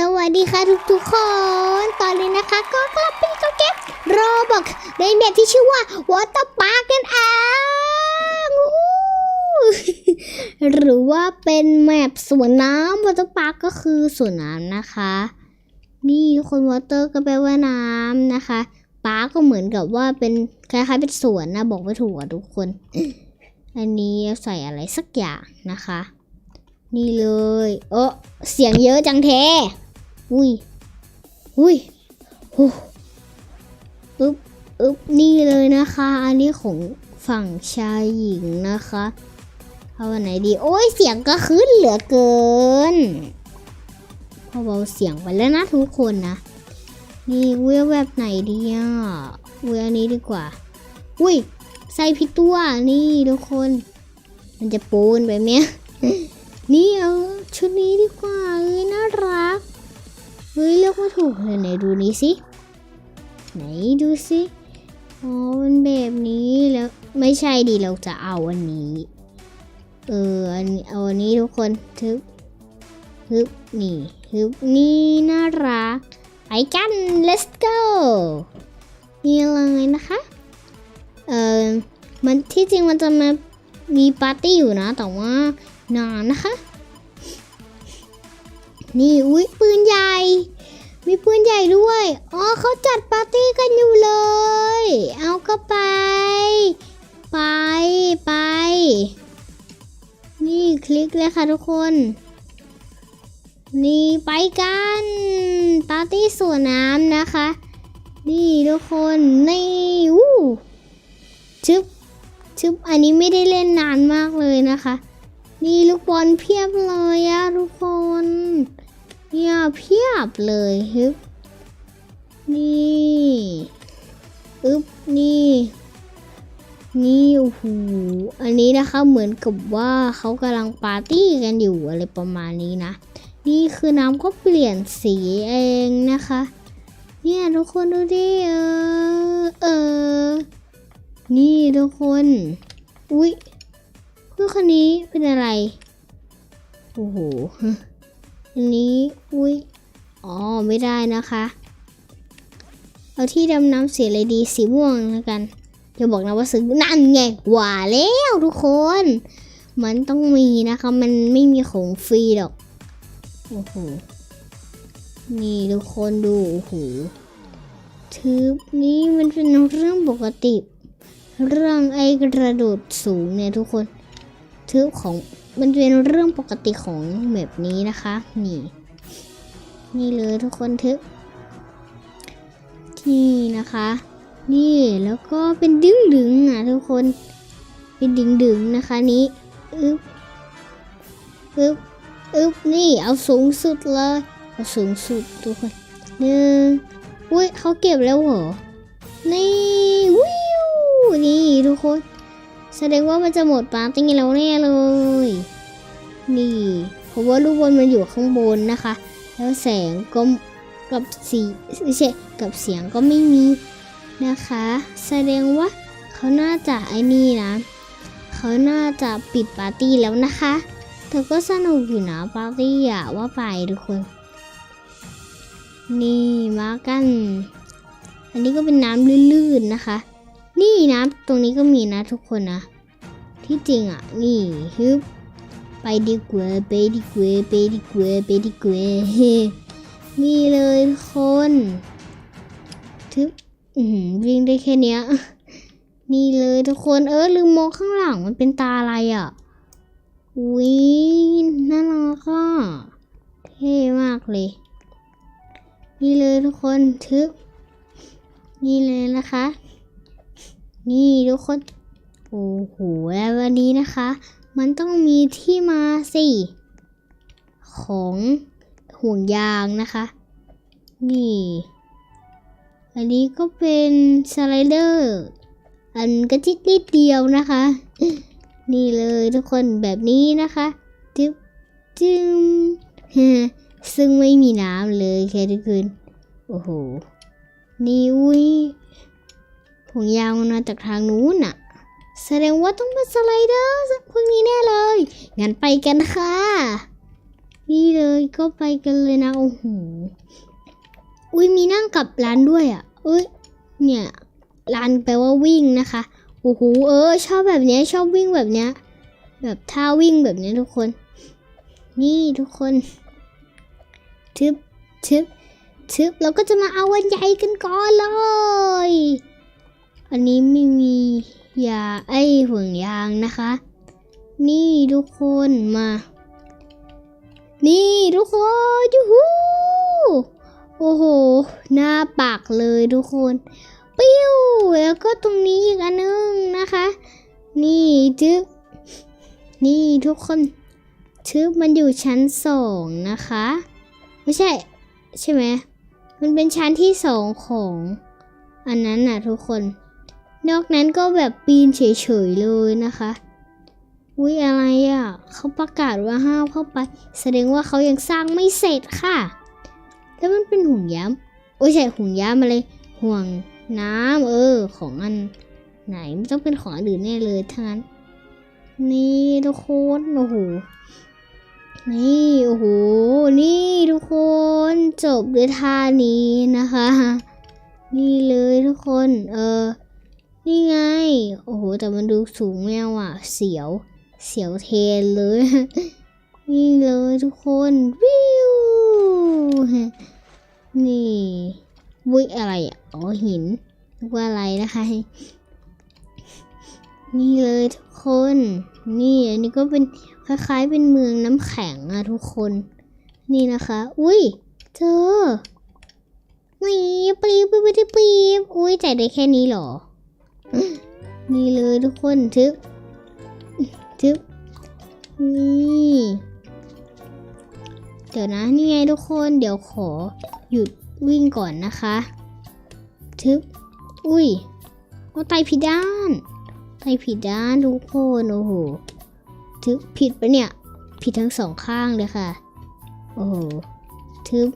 สวัสดีค่ะทุกทุกๆคน ตอนนี้นะคะก็กลับไปกับเกมโรบอกในแบบที่ชื่อว่าวอเตอร์พาร์กันอ่างอู้หูหรือว่าเป็นแมปสวนน้ำวอเตอร์พาร์กก็คือสวนน้ำนะคะ นี่คนวอเตอร์ก็แปลว่าน้ำนะคะปาร์ก็เหมือนกับว่าเป็นคล้ายๆเป็นสวนนะบอกไม่ถูกอะทุกคน อันนี้ใส่อะไรสักอย่างนะคะนี่เลยเออเสียงเยอะจังแท้ อุ้ยอุ้ยโอ้อึ๊บอึ๊บนี่เลยนะคะ อันนี้ของฝั่งชายหญิงนะคะเอาวันไหนดี โอ้ยเสียงก็ขึ้นเหลือเกินพอเบาเสียงไปแล้วนะทุกคนนะนี่เวลแบบไหนดีอะเวลอันนี้ดีกว่า อุ้ยใส่ผิตัวนี่ทุกคน มันจะปูนไปไหมนี่เอาชุดนี้ดีกว่าเอ้ยน่ารัก เฮ้ยเลือกมาถูกเลยไหนดูนี้สิไหนดูสิอ๋อเป็นแบบนี้แล้วไม่ใช่ดิเราจะเอาอันนี้ เอออันเอาอันนี้ทุกคนทึบฮึบนี่ฮึบนี่น่ารักไปกัน let's go นี่เลยนะคะ เออมันที่จริงมันจะมามีปาร์ตี้อยู่นะ แต่ว่านานนะคะ นี่อุ้ยปืนใหญ่ มีปืนใหญ่ด้วย อ๋อเขาจัดปาร์ตี้กันอยู่เลย เอาก็ไป ไปไป นี่คลิกเลยค่ะทุกคน นี่ไปกัน ปาร์ตี้สวนน้ำนะคะ นี่ทุกคนนี่อู้ชึบชึบอันนี้ไม่ได้เล่นนานมากเลยนะคะ นี่ลูกบอลเพียบเลยอะทุกคน เนี่ยเพียบเลยฮึบนี่อึบนี่ นี่โอ้โหอันนี้นะคะเหมือนกับว่าเขากำลังปาร์ตี้กันอยู่อะไรประมาณนี้นะ นี่คือน้ำก็เปลี่ยนสีเองนะคะ เนี่ยทุกคนดูดิเออเออ นี่ทุกคน อุ๊ยเพื่อนคนนี้เป็นอะไร โอ้โห นนี้อุ๊ยอ๋อไม่ได้นะคะ เอาที่ดำน้ำสีอะไรดีสีม่วงแล้วกันอย่าบอกนะว่าซื้อนั่นไงว่าแล้วทุกคน มันต้องมีนะคะ มันไม่มีของฟรีหรอกโอ้โหนี่ทุกคนดูโอ้โหทึบนี่มันเป็นเรื่องปกติ เรื่องไอ้กระโดดสูงเนี่ยทุกคน ทึบของมันเป็นเรื่องปกติของแบบนี้นะคะ นี่ นี่เลยทุกคนทึบนี่นะคะ นี่แล้วก็เป็นดึงดึงอะทุกคน เป็นดึงดึงนะคะนี้อึ๊บอึ๊บอึ๊บนี่เอาสูงสุดเลยเอาสูงสุดทุกคนหนึ่งอุ้ยเขาเก็บแล้วเหรอนี่วิวนี่ทุกคน แสดงว่ามันจะหมดปาร์ตี้แล้วแน่เลย นี่เพราะว่าลูกบอลมันอยู่ข้างบนนะคะ แล้วแสงก็กับสีไม่ใช่กับเสียงก็ไม่มีนะคะ แสดงว่าเขาน่าจะไอ้นี่นะเขาน่าจะปิดปาร์ตี้แล้วนะคะแต่ก็สนุกอยู่นะปาร์ตี้อะว่าไปทุกคน นี่มากัน อันนี้ก็เป็นน้ำลื่นๆนะคะ นี่น้ำตรงนี้ก็มีนะทุกคนนะ ที่จริงอะ นี่ฮึบไปดีกว่าไปดีกว่าไปดีกว่าไปดีกว่านี่เลยทุกคนทึบวิ่งได้แค่เนี้ย นี่เลยทุกคน เออลืมมองข้างหลังมันเป็นตาอะไรอะอุ้ยน่ารักอะเท่มากเลย นี่เลยทุกคนทึบนี่เลยนะคะ นี่ทุกคน โอ้โหแล้ววันนี้นะคะ มันต้องมีที่มาสิ ของห่วงยางนะคะ นี่ อันนี้ก็เป็นสไลเดอร์ อันกระจิตนิดเดียวนะคะ นี่เลยทุกคนแบบนี้นะคะจึ๊บจึ๊มซึ่งไม่มีน้ำเลยแค่ทุกคนโอ้โห นี่อุ้ย ห่วงยางมันมาจากทางนู้นน่ะ แสดงว่าต้องเป็นสไลเดอร์พวกนี้แน่เลย งั้นไปกันค่ะ นี่เลยก็ไปกันเลยนะ โอ้โห อุ้ยมีนั่งกลับร้านด้วยอะอุ้ย เนี่ยร้านแปลว่าวิ่งนะคะ โอ้โห เออ ชอบแบบนี้ชอบวิ่งแบบนี้ แบบท่าวิ่งแบบนี้ทุกคน นี่ทุกคน ทึบทึบทึบเราก็จะมาเอาวันใหญ่กันก่อนเลย อันนี้ไม่มียาไอ้ห่วงยางนะคะ นี่ทุกคนมา นี่ทุกคนยูฮูโอ้โห หน้าปากเลยทุกคนปิ้วแล้วก็ตรงนี้อีกอันนึงนะคะ นี่จึ๊บนี่ทุกคนทึบมันอยู่ชั้นสองนะคะ ไม่ใช่ ใช่ไหมมันเป็นชั้นที่สองของ อันนั้นน่ะทุกคน นอกนั้นก็แบบปีนเฉยๆเลยนะคะอุ๊ยอะไรอะเขาประกาศว่าห้ามเข้าไป แสดงว่าเขายังสร้างไม่เสร็จค่ะ แล้วมันเป็นห่วงยางโอ้ยใช่ห่วงยางมาเลยห่วงน้ำเออ ของอัน ไหนมันต้องเป็นของอันอื่นแน่เลยทั้งนั้น นี่ทุกคนโอ้โหนี่โอ้โหนี่ทุกคนจบด้วยท่านี้นะคะ นี่เลยทุกคนเออ นี่ไง โอ้โห แต่มันดูสูงแล้วอะ เสียว เสียวเทนเลย นี่เลยทุกคน วิว นี่วิอะไรอะ อ๋อหินนึกว่าอะไรนะคะ นี่เลยทุกคน นี่อันนี้ก็เป็นคล้ายๆเป็นเมืองน้ำแข็งอะทุกคน นี่นะคะ อุ้ยเจอนี่ปีบปีบปีบปีบอุ้ยจ่ายได้แค่นี้เหรอ นี่เลยทุกคนทึบทึบนี่เดี๋ยวนะนี่ไงทุกคนเดี๋ยวขอหยุดวิ่งก่อนนะคะทึบอุ้ยเอาไตผิดด้านไตผิดด้านทุกคนโอ้โหทึบผิดปะเนี่ย ผิดทั้งสองข้างเลยค่ะ โอ้โหทึบ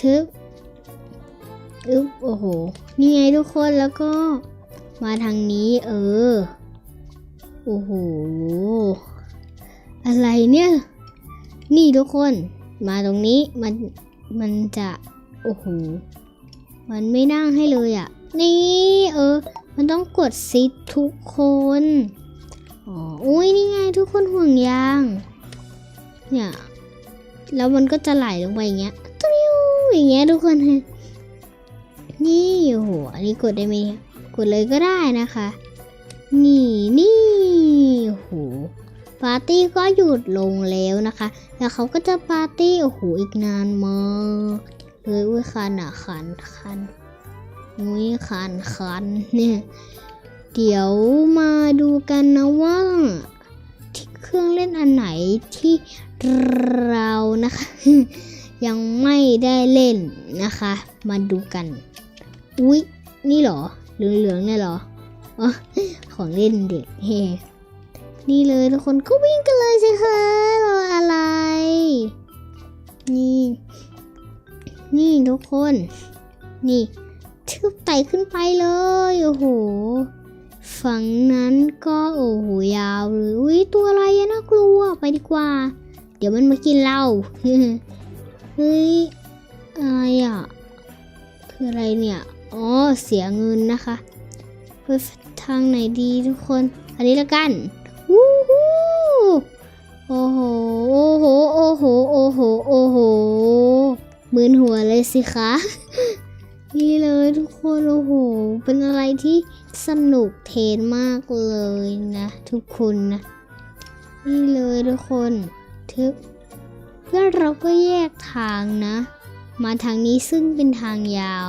ทึบอึ๊บโอ้โห นี่ไงทุกคนแล้วก็ มาทางนี้เออ โอ้โห อะไรเนี่ย นี่ทุกคน มาตรงนี้มัน มันจะ โอ้โห มันไม่นั่งให้เลยอะ่ะ นี่เออ มันต้องกดซิปทุกคน อ๋อ อุ้ยนี่ไงทุกคนห่วงยาง เนี่ย แล้วมันก็จะไหลลงไปอย่างเงี้ยติ้วอย่างเงี้ยทุกคน นี่โอ้โห อันนี้กดได้ไหมเนี่ย กดเลยก็ได้นะคะ นี่นี่โอ้โหปาร์ตี้ก็หยุดลงแล้วนะคะ แล้วเขาก็จะปาร์ตี้โอ้โหอีกนานมากเลยอุ้ยคันอะคันคันอุ้ยคันคันเนี่ยเดี๋ยวมาดูกันนะว่าที่เครื่องเล่นอันไหนที่เรานะคะ ยังไม่ได้เล่นนะคะ มาดูกัน อุ๊ย นี่เหรอ เหลืองๆเนี่ยหรออของเล่นเด็กเฮนี่เลยทุกคนก็วิ่งกันเลยสิคะรออะไร นี่ นี่ทุกคน นี่ชืบไต่ขึ้นไปเลยโอ้โหฝั่งนั้นก็โอ้โหยาวเลยอุ้ยตัวอะไรอะน่ากลัวไปดีกว่า เดี๋ยวมันมากินเราเฮ้ยอะไรอะคืออะไรเนี่ย อ๋อ เสียเงินนะคะไปทางไหนดีทุกคน อันนี้ละกันวู้ฮู้โอ้โห โอ้โห โอ้โห โอ้โห โอ้โหมืนหัวเลยสิคะ นี่เลยทุกคน โอ้โห เป็นอะไรที่สนุกเทนมากเลยนะ ทุกคนนะ นี่เลยทุกคนทึบแล้วเราก็แยกทางนะ มาทางนี้ซึ่งเป็นทางยาว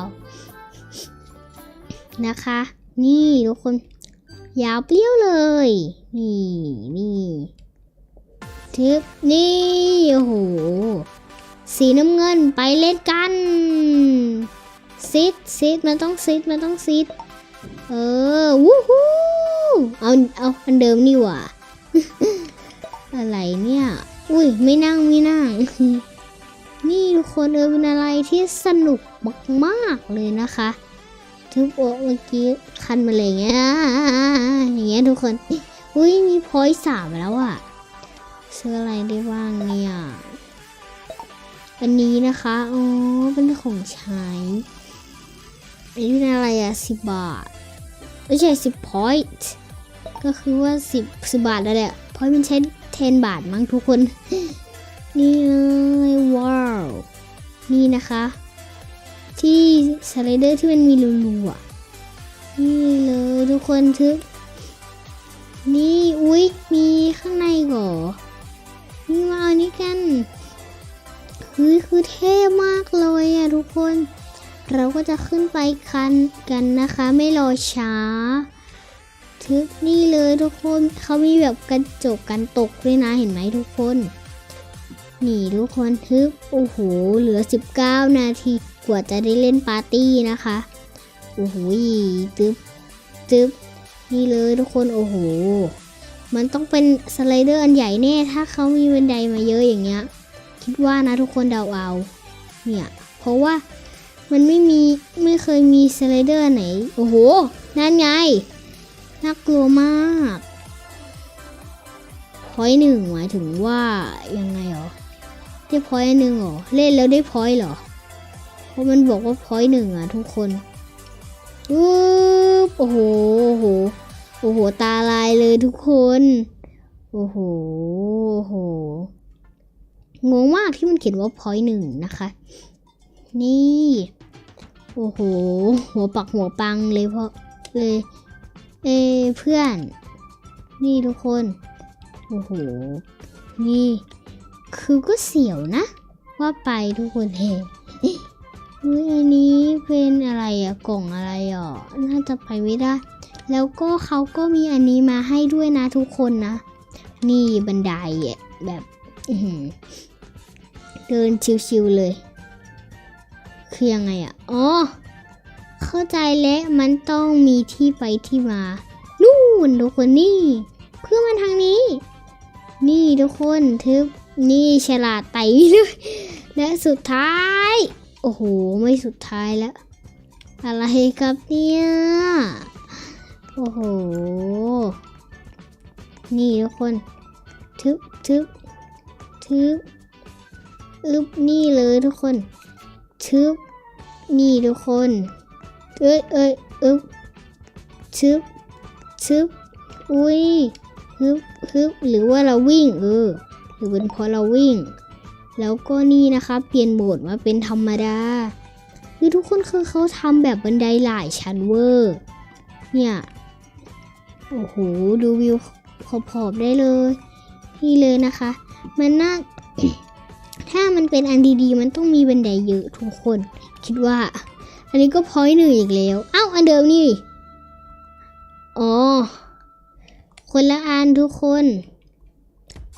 นะคะ นี่ทุกคน ยาวเปรี้ยวเลย นี่นี่ทึบนี่โอ้โหสีน้ำเงินไปเล่นกันซิดซิดมันต้องซิดมันต้องซิดเออวู้ฮู้เอาเอาอันเดิมนี่หว่าอะไรเนี่ยอุ้ยไม่นั่งไม่นั่งนี่ทุกคนเออเป็นอะไรที่สนุกมากๆเลยนะคะ ทุกโอะเมื่อกี้คันมาเลยอย่างเงี้ยอย่างเงี้ยทุกคนอุ้ยมีพอยต์สามแล้วอะซื้ออะไรได้บ้างเนี่ยอันนี้นะคะอ๋อเป็นของใช้อันนี้เป็นอะไรอะสิบบาทไม่ใช่สิบพอยต์ก็คือว่าสิบสิบบาทแล้วแหละพอยต์มันใช้เทนบาทมั้งทุกคน นี่เลยว้าว นี่นะคะ สไลเดอร์ที่มันมีรูๆอะนี่เลยทุกคนทึก นี่อุ๊ย มีข้างในก่อนี่มาเอานี้กันเฮ้ยคือเท่มากเลยอะทุกคน เราก็จะขึ้นไปคันกันนะคะ ไม่รอช้า ทึกนี่เลยทุกคนเขามีแบบกระจกกันตกด้วยนะเห็นไหมทุกคน นี่ทุกคนทึกโอ้โหเหลือ 19 นาที กว่าจะได้เล่นปาร์ตี้นะคะ โอ้โหตึ๊บตึ๊บนี่เลยทุกคนโอ้โห มันต้องเป็นสไลเดอร์อันใหญ่แน่ ถ้าเขามีบันไดมาเยอะอย่างเงี้ย คิดว่านะทุกคนเดาเอา เนี่ย เพราะว่ามันไม่มีไม่เคยมีสไลเดอร์ไหน โอ้โห นั่นไง น่ากลัวมากพอยหนึ่งหมายถึงว่ายังไงหรอ ได้พอยหนึ่งหรอ เล่นแล้วได้พอยหรอ เพราะมันบอกว่าพอยหนึ่งอะ ทุกคนอุ๊บโอ้โห โอ้โห โอ้โห ตาลายเลยทุกคน โอ้โห โอ้โห งงมากที่มันเขียนว่าพอยหนึ่งนะคะ นี่ โอ้โห หัวปักหัวปังเลยเพราะเลย เอเพื่อน นี่ทุกคน โอ้โห นี่ คือก็เสียวนะ ว่าไปทุกคนเฮ เฮ้ยอันนี้เป็นอะไรอะกล่องอะไรอะน่าจะไปไม่ได้ แล้วก็เขาก็มีอันนี้มาให้ด้วยนะทุกคนนะ นี่บันไดอะแบบเดินชิวๆเลย คือยังไงอะอ๋อ เข้าใจแล้วมันต้องมีที่ไปที่มา นู่นทุกคนนี่ เพื่อมาทางนี้ นี่ทุกคนทึบนี่ฉลาดไต่เลยและสุดท้าย โอ้โห ไม่สุดท้ายแล้ว อะไรครับเนี่ย โอ้โห นี่ทุกคน ทึบทึบทึบอึบนี่เลยทุกคน ทึบนี่ทุกคน เอ้ยเอ้ยอึบทึบทึบอุ้ยฮึบฮึบหรือว่าเราวิ่งเออหรือเป็นเพราะเราวิ่ง แล้วก็นี่นะคะเปลี่ยนโหมดมาเป็นธรรมดา คือทุกคนคือเขาทำแบบบันไดหลายชั้นเวอร์ เนี่ย โอ้โห ดูวิวขอบๆได้เลย นี่เลยนะคะ มันน่า ถ้ามันเป็นอันดีๆ มันต้องมีบันไดเยอะทุกคน คิดว่า อันนี้ก็พอยหนึ่งอีกแล้วเอ้าอันเดิมนี่ อ๋อ คนละอันทุกคน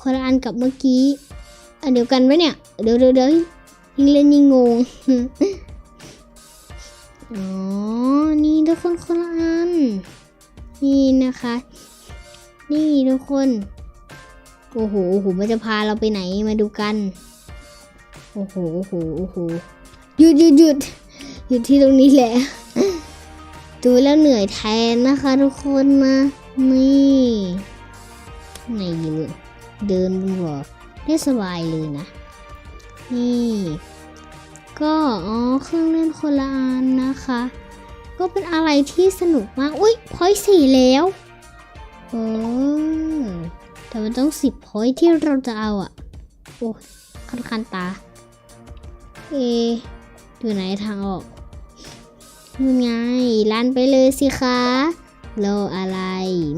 คนละอันกับเมื่อกี้ อันเดียวกันไหมเนี่ยเดี๋ยวเดี๋ยวเดี๋ยวยิ่งเล่นยิ่งงงอ๋อ นี่ทุกคนคนละอัน นี่นะคะ นี่ทุกคน โอ้โหโอ้โหมันจะพาเราไปไหนมาดูกัน โอ้โหโอ้โหโอ้โหหยุดหยุดหยุดหยุดที่ตรงนี้แหละ ดูแล้วเหนื่อยแทนนะคะทุกคนนะนี่ไงยืนเดินหัว ได้สบายเลยนะ นี่ ก็อ๋อเครื่องเล่นคนละอันนะคะ ก็เป็นอะไรที่สนุกมาก อุ้ยพอยสี่แล้วโอ้แต่มันต้องสิบพอยที่เราจะเอาอะโอ้คันคันตา เอ อยู่ไหนทางออกนู่นไงลันไปเลยสิคะโลอะไร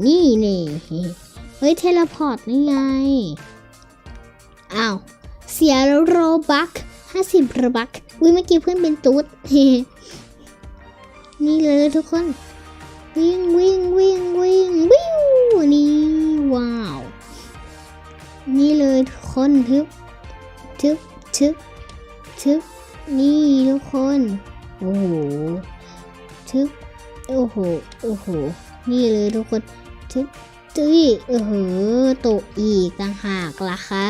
นี่นี่เฮ้ย เทเลพอร์ตนี่ไง อ้าว เสียแล้วโรบักห้าสิบโรบักอุ้ยเมื่อกี้เพื่อนเป็นตุ๊ดนี่เลยทุกคน วิ่งวิ่งวิ่งวิ่งวิวนี่ว้าว นี่เลยทุกคนทึบทึบทึบทึบนี่ทุกคน โอ้โหทึบโอ้โห โอ้โห นี่เลยทุกคนทึบ ตุ้ยเออเหอตกอีกต่างหากล่ะคะ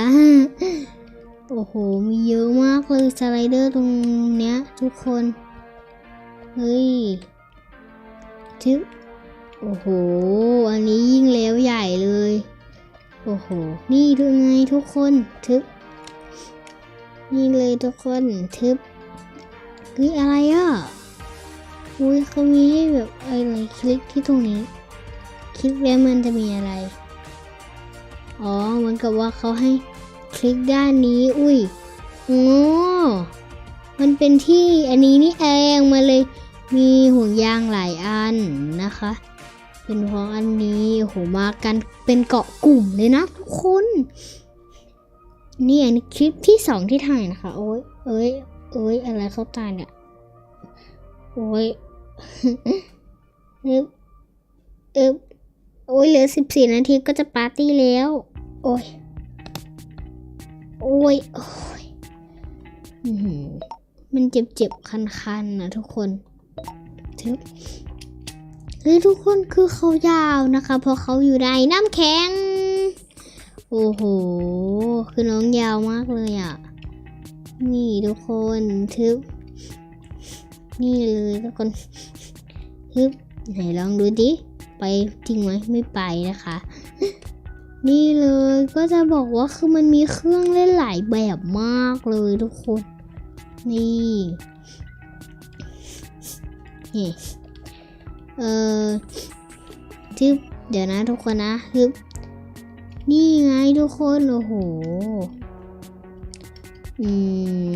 โอ้โห มีเยอะมากเลยสไลเดอร์ตรงเนี้ย ทุกคน เฮ้ยทึบโอ้โห อันนี้ยิ่งแล้วใหญ่เลย โอ้โห นี่ดูไงทุกคนทึบนี่เลยทุกคนทึบเฮ้ยอะไรอะอุ้ยเขามีให้แบบอะไรคลิกที่ตรงนี้ คลิกแล้วมันจะมีอะไร อ๋อเหมือนกับว่าเขาให้คลิกด้านนี้ อุ้ยโอ้มันเป็นที่อันนี้นี่เองมาเลยมีห่วงยางหลายอันนะคะ เป็นเพราะอันนี้โหมากันเป็นเกาะกลุ่มเลยนะทุกคนนี่อันนี้คลิปที่สองที่ถ่ายนะคะ โอ้ยเอ้ยเอ้ยอะไรเข้าตาเนี่ยโอ้ยเอ๊บเอ๊บ โอ้ยเหลือสิบสี่นาทีก็จะปาร์ตี้แล้ว โอ้ย โอ้ย โอ้ยอื้อหือมันเจ็บคันๆนนะทุกคนทึบเฮ้ยทุกคนคือเขายาวนะคะ เพราะเขาอยู่ในน้ำแข็ง โอ้โห คือน้องยาวมากเลยอะ นี่ทุกคนทึบนี่เลยทุกคนทึบไหนลองดูดิ ไปจริงไหมไม่ไปนะคะ นี่เลยก็จะบอกว่าคือมันมีเครื่องเล่นหลายแบบมากเลยทุกคน นี่นี่เออทึบเดี๋ยวนะทุกคนนะทึบนี่ไงทุกคนโอ้โห อืม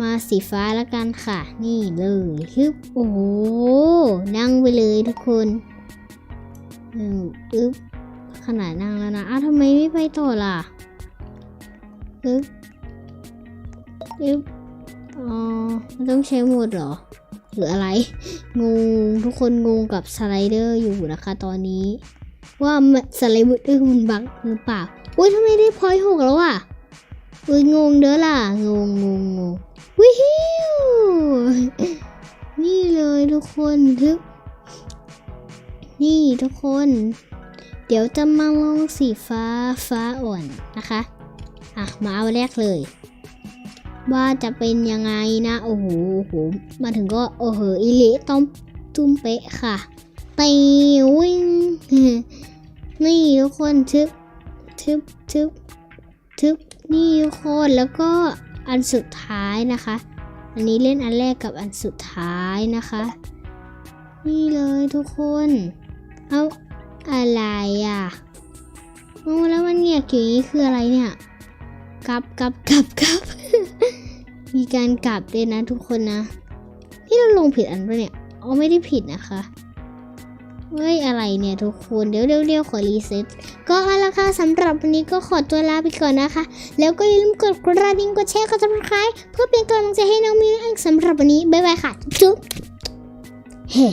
มาสีฟ้าแล้วกันค่ะ นี่เลยฮึบโอ้โหนั่งไปเลยทุกคน อืมอึ๊บขนาดนั่งแล้วนะอ้าวทำไมไม่ไปต่อล่ะอึ๊บอึ๊บอ๋อมันต้องใช้โหมดเหรอ หรืออะไร งง ทุกคนงงกับสไลเดอร์อยู่นะคะตอนนี้ ว่าสไลเดอร์มันบังหรือเปล่าอุ้ยทำไมได้พอยหกแล้วอะอุ้ยงงเด้อล่ะ งงงงงงวิฮิวนี่เลยทุกคนทึบ นี่ทุกคน เดี๋ยวจะมาลองสีฟ้าฟ้าอ่อนนะคะ อะ มาเอาแรกเลย ว่าจะเป็นยังไงนะ โอ้โหโอ้โหมาถึงก็ โอ้โหอิเละต้อมตุ้มเป๊ะค่ะตีวิ่งนี่ทุกคนทึบทึบทึบทึบนี่ทุกคนแล้วก็อันสุดท้ายนะคะ อันนี้เล่นอันแรกกับอันสุดท้ายนะคะ นี่เลยทุกคน แล้วนี้คืออะไรเนี่ยกลับกลับกลับกลับ มีการกลับด้วยนะทุกคนนะนี่เราลงผิดอันปะเนี่ยอ๋อไม่ได้ผิดนะคะเฮ้ยอะไรเนี่ยทุกคนเดี๋ยวเดี๋ยวเรียวขอรีเซ็ตก็เอาละค่ะสำหรับวันนี้ก็ขอตัวลาไปก่อนนะคะ แล้วก็อย่าลืมกดกระดิ่งกดแชร์กด subscribe เพื่อเป็นกำลังใจให้น้องมิวเองสำหรับวันนี้บ๊ายบายค่ะจุ๊บเฮ้